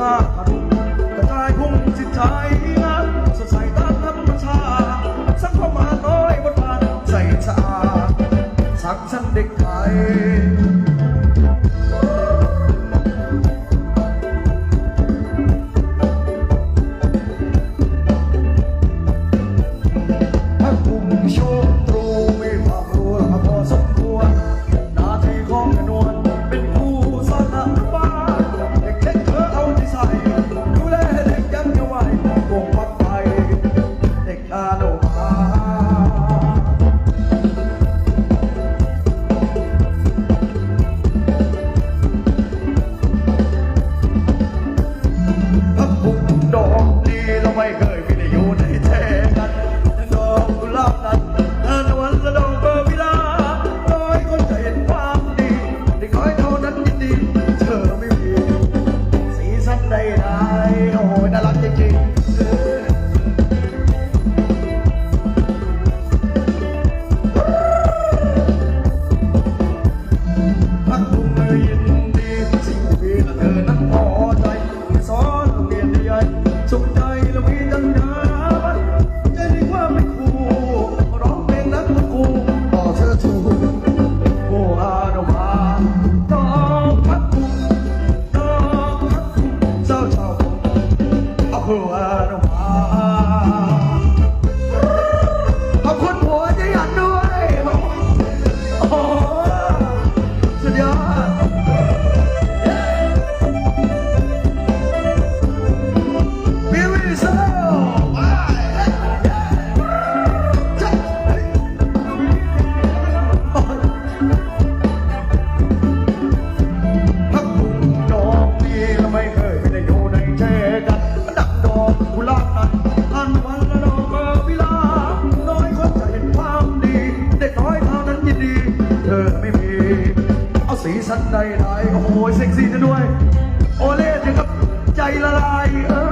ตาตะกายพุ่งจิตใจ away. Thank. สีสันใดๆโอ้โหเซ็กซี่จะด้วย โอเล่ถึงกับใจละลายเออ